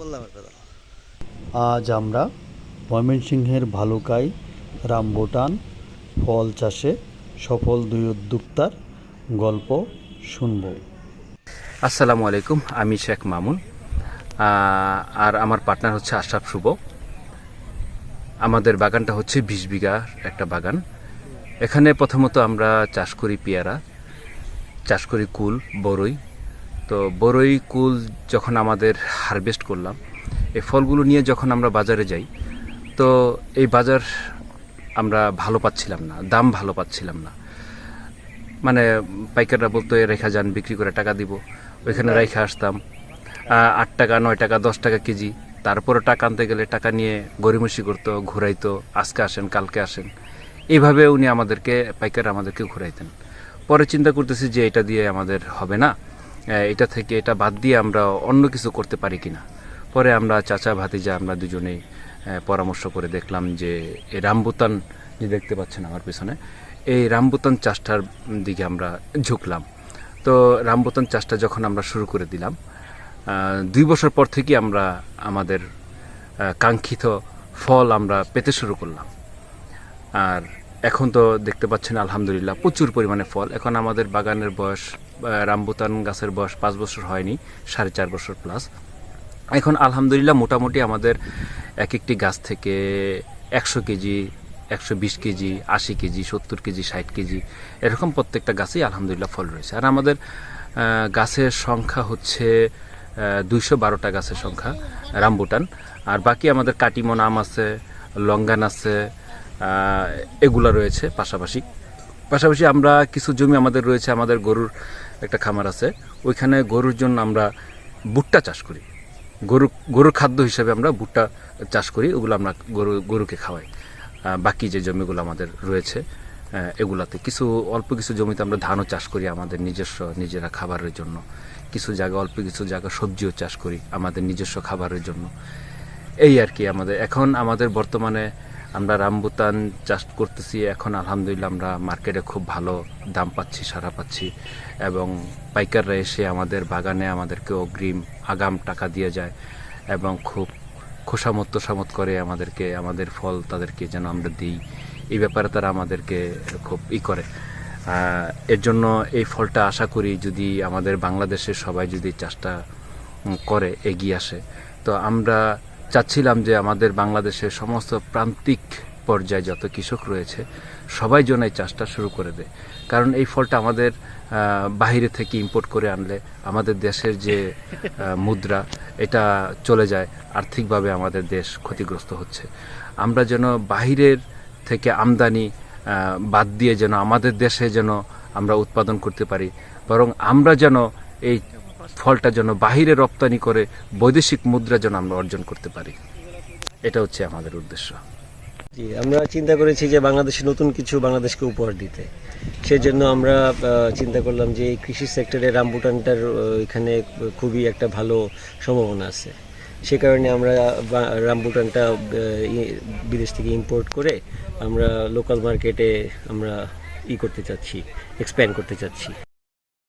বললাম আজ আমরা ময়মনসিংহের ভালুকায় রামবুটান ফল চাষে সফল দুই উদ্যোক্তার গল্প শুনব। আসসালামু আলাইকুম আমি শেখ মামুন। আর আমার পার্টনার হচ্ছে আশরাফ শুভ। আমাদের বাগানটা হচ্ছে বিশ বিঘার একটা বাগান। এখানে প্রথমত আমরা চাষ করি পেয়ারা চাষ করি কুল বরই তো বরই কুল যখন আমাদের হারভেস্ট করলাম এই ফলগুলো নিয়ে যখন আমরা বাজারে যাই তো এই বাজার আমরা ভালো পাচ্ছিলাম না দাম ভালো পাচ্ছিলাম না। মানে পাইকাররা বলতো "এ রেখা যান বিক্রি করে টাকা দিব। ওইখানে রেখা আসতাম। আট টাকা নয় টাকা দশ টাকা কেজি। তারপরে টাকা আনতে গেলে টাকা নিয়ে গরিমসি করতো ঘুরাইতো আজকে আসেন কালকে আসেন। এইভাবে উনি আমাদেরকে পাইকার আমাদেরকে ঘুরাইতেন। পরে চিন্তা করতেছি যে এটা দিয়ে আমাদের হবে না। এটা থেকে এটা বাদ দিয়ে আমরা অন্য কিছু করতে পারি কিনা। পরে আমরা চাচা, ভাতিজা আমরা দুজনেই পরামর্শ করে দেখলাম যে এই রামবুতান, যে দেখতে পাচ্ছেন আমার পিছনে, এই রামবুতান চাষটার দিকে আমরা ঝুঁকলাম। তো রামবুতান চাষটা যখন আমরা শুরু করে দিলাম দুই বছর পর থেকে আমরা আমাদের কাঙ্ক্ষিত ফল আমরা পেতে শুরু করলাম। আর এখন তো দেখতে পাচ্ছেন আলহামদুলিল্লাহ প্রচুর পরিমাণে ফল। এখন আমাদের বাগানের বয়স রামবুতান গাছের বয়স পাঁচ বছর হয়নি, সাড়ে চার বছর প্লাস এখন আলহামদুলিল্লাহ মোটামুটি আমাদের এক একটি গাছ থেকে একশো কেজি, একশো বিশ কেজি, আশি কেজি, সত্তর কেজি, ষাট কেজি এরকম প্রত্যেকটা গাছেই আলহামদুলিল্লাহ ফল রয়েছে। আর আমাদের গাছের সংখ্যা হচ্ছে দুইশো বারোটা গাছের সংখ্যা রামবুটান আর বাকি আমাদের কাটিমন আম আছে, লঙ্গান আছে এগুলা রয়েছে পাশাপাশি। পাশাপাশি আমরা কিছু জমি আমাদের রয়েছে, আমাদের গরুর একটা খামার আছে। ওইখানে গরুর জন্য আমরা ভুট্টা চাষ করি। গরু, গরুর খাদ্য হিসাবে আমরা ভুট্টা চাষ করি, ওগুলো আমরা গরু, গরুকে খাওয়াই। বাকি যে জমিগুলো আমাদের রয়েছে এগুলাতে। কিছু, অল্প কিছু জমিতে আমরা ধানও চাষ করি আমাদের নিজস্ব, নিজেরা খাবারের জন্য। কিছু জায়গা, অল্প কিছু জায়গা সবজিও চাষ করি আমাদের নিজস্ব খাবারের জন্য। এই আর কি আমাদের। এখন আমাদের বর্তমানে আমরা রামবুতান চাষ করতেছি, এখন আলহামদুলিল্লাহ আমরা মার্কেটে খুব ভালো দাম পাচ্ছি, সারা পাচ্ছি। এবং পাইকাররা এসে আমাদের বাগানে আমাদেরকে অগ্রিম আগাম টাকা দিয়ে যায় এবং খুব খোসামত তোষামত করে আমাদেরকে, আমাদের ফল তাদেরকে যেন আমরা দিই। এই ব্যাপারে তারা আমাদেরকে খুব ই করে। এর জন্য এই ফলটা আশা করি যদি আমাদের বাংলাদেশের সবাই যদি চাষটা করে, এগিয়ে আসে। তো আমরা চাচ্ছিলাম যে আমাদের বাংলাদেশের সমস্ত প্রান্তিক পর্যায়ে যত কৃষক রয়েছে, সবাই যেন এই চাষটা শুরু করে দেয়। কারণ এই ফলটা আমাদের বাইরে থেকে ইম্পোর্ট করে আনলে আমাদের দেশের যে মুদ্রা, এটা চলে যায়, আর্থিকভাবে আমাদের দেশ ক্ষতিগ্রস্ত হচ্ছে। আমরা যেন বাহিরের থেকে আমদানি বাদ দিয়ে যেন আমাদের দেশে যেন আমরা উৎপাদন করতে পারি, বরং আমরা যেন এই ফলটা যেন বাহিরে রপ্তানি করে বৈদেশিক মুদ্রা যেন আমরা অর্জন করতে পারি। এটা হচ্ছে আমাদের উদ্দেশ্য। জি, আমরা চিন্তা করেছি যে বাংলাদেশে নতুন কিছু বাংলাদেশকে উপহার দিতে। সেজন্য আমরা চিন্তা করলাম যে এই কৃষি সেক্টরে রামবুটানটার এখানে খুবই একটা ভালো সম্ভাবনা আছে। সে কারণে আমরা রামবুটানটা বিদেশ থেকে ইম্পোর্ট করে আমরা লোকাল মার্কেটে আমরা ই করতে চাচ্ছি এক্সপ্যান্ড করতে চাচ্ছি।